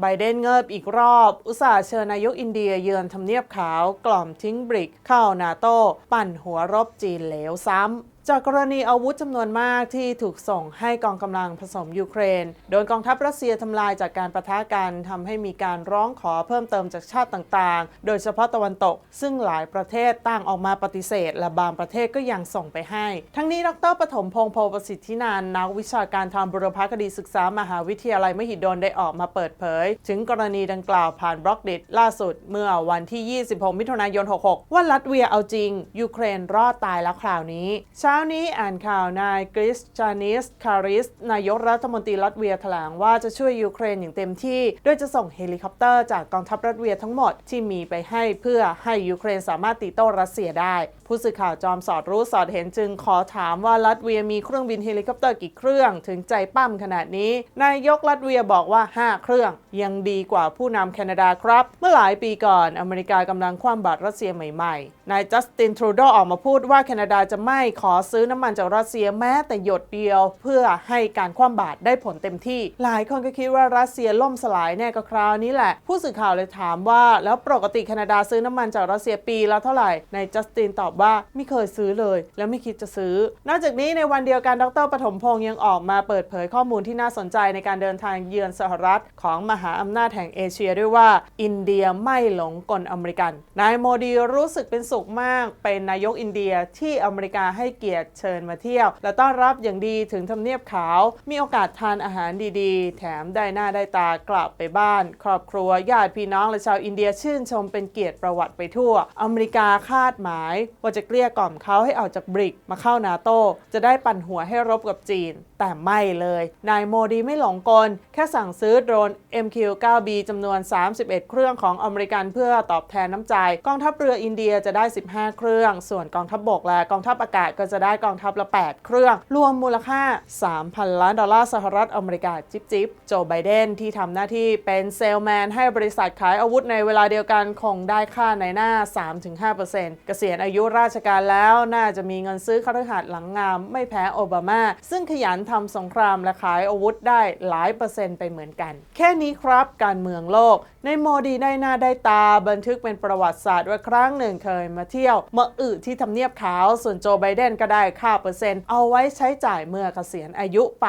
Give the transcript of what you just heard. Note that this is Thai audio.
ไบเดนเงิบอีกรอบ อุตสาห์เชิญนายกอินเดียเยือนทำเนียบขาวกล่อมทิ้งบริก เข้านาโต้ ปั่นหัวรบจีนเหลวซ้ำ จากกรณีอาวุธจำนวนมากที่ถูกส่งให้กองกำลังผสมยูเครน โดนกองทัพรัสเซียทำลายจากการประทะกันทำให้มีการร้องขอเพิ่มเติมจากชาติต่างๆ โดยเฉพาะตะวันตก ซึ่งหลายประเทศต่างออกมาปฏิเสธ และบางประเทศก็ยังส่งไปให้ ทั้งนี้ดรปฐมพงศ์โพประสิทธินานนักวิชาการทางบุรพคดีศึกษามหาวิทยาลัยมหิดลได้ออกมาเปิดเผย ถึงกรณีดังกล่าวผ่านบล็อกดิล่าสุด เมื่อวันที่ 26 มิถุนายน 66 ว่าลัตเวียเอาจริงยูเครนรอดตายแล้วคราวนี้ชาานี้อ่านข่าวนายกริสจานิสคาริส นายกรัฐมนตรีลัตเวียแถลงว่าจะช่วยยูเครนอย่างเต็มที่ โดยจะส่งเฮลิคอปเตอร์จากกองทัพรัสเวียทั้งหมดที่มีไปให้เพื่อให้ยูเครนสามารถตีโต้รัสเซียได้ ผู้สื่อข่าวจอมสอดรู้สอดเห็นจึงขอถามว่าลัตเวียมีเครื่องบินเฮลิคอปเตอร์กี่เครื่องถึงใจปั้มขนาดนี้ นายกลัตเวียบอกว่า 5 เครื่อง ยังดีกว่าผู้นำแคนาดาครับ เมื่อหลายปีก่อนอเมริกากำลังคว่ำบาตรรัสเซียใหม่ๆนายจัสตินทรูโดออกมาพูดว่าแคนาดาจะไม่ขอซื้อน้ำมันจากรัสเซียแม้แต่หยดเดียว เพื่อให้การคว่ำบาตรได้ผลเต็มที่ หลายคนก็คิดว่ารัสเซียล่มสลายแน่ก็คราวนี้แหละ ผู้สื่อข่าวเลยถามว่า แล้วปกติแคนาดาซื้อน้ำมันจากรัสเซียปีละเท่าไหร่นายจัสตินตอบว่าไม่เคยซื้อเลย และไม่คิดจะซื้อ นอกจากนี้ในวันเดียวกันดรปฐมพงศ์ยังออกมาเปิดเผยข้อมูลที่น่าสนใจในการเดินทางเยือนสหรัฐของมหาอำนาจแห่งเอเชียด้วยว่า อินเดียไม่หลงกลอเมริกัน นายโมดีรู้สึกเป็นสุขมาก เป็นนายกอินเดียที่อเมริกาให้เกียรติเชิญมาเที่ยว และต้อนรับอย่างดีถึงทำเนียบขาว มีโอกาสทานอาหารดีๆ แถมได้หน้าได้ตากลับไปบ้าน ครอบครัวญาติพี่น้องและชาวอินเดียชื่นชมเป็นเกียรติประวัติไปทั่ว อเมริกาคาดหมายว่าจะเกลี้ยกล่อมเขาให้ออกจากบริกมาเข้านาโตจะได้ปั่นหัวให้รบกับจีน แต่ไม่เลย นายโมดีไม่หลงกล แค่สั่งซื้อโดรน MQ-9B จำนวน 31 เครื่องของอเมริกันเพื่อตอบแทนน้ำใจ กองทัพเรืออินเดียจะได้ 15 เครื่อง ส่วนกองทัพบบกและกองทัพอากาศก็จะะได้กองทัพละ 8 เครื่อง รวมมูลค่า 3,000 ล้านดอลลาร์สหรัฐอเมริกาจิบจิบโจไบเดนที่ทำหน้าที่เป็นเซลแมนให้บริษัทขายอาวุธในเวลาเดียวกันคงได้ค่าในหน้า 3-5%เกษียณอายุราชการแล้วน่าจะมีเงินซื้อคฤหาสน์หลังงามไม่แพ้โอบามา ซึ่งขยันทำสงครามและขายอาวุธได้หลายเปอร์เซ็นต์ไปเหมือนกัน แค่นี้ครับการเมืองโลก ในโมดีได้หน้าได้ตาบันทึกเป็นประวัติศาสตร์ว่าครั้งหนึ่งเคยมาเที่ยวมาอึที่ทำเนียบขาวส่วนโจไบเดนก็ได้ค่าเปอร์เซ็นต์เอาไว้ใช้จ่ายเมื่อเกษียณอายุไป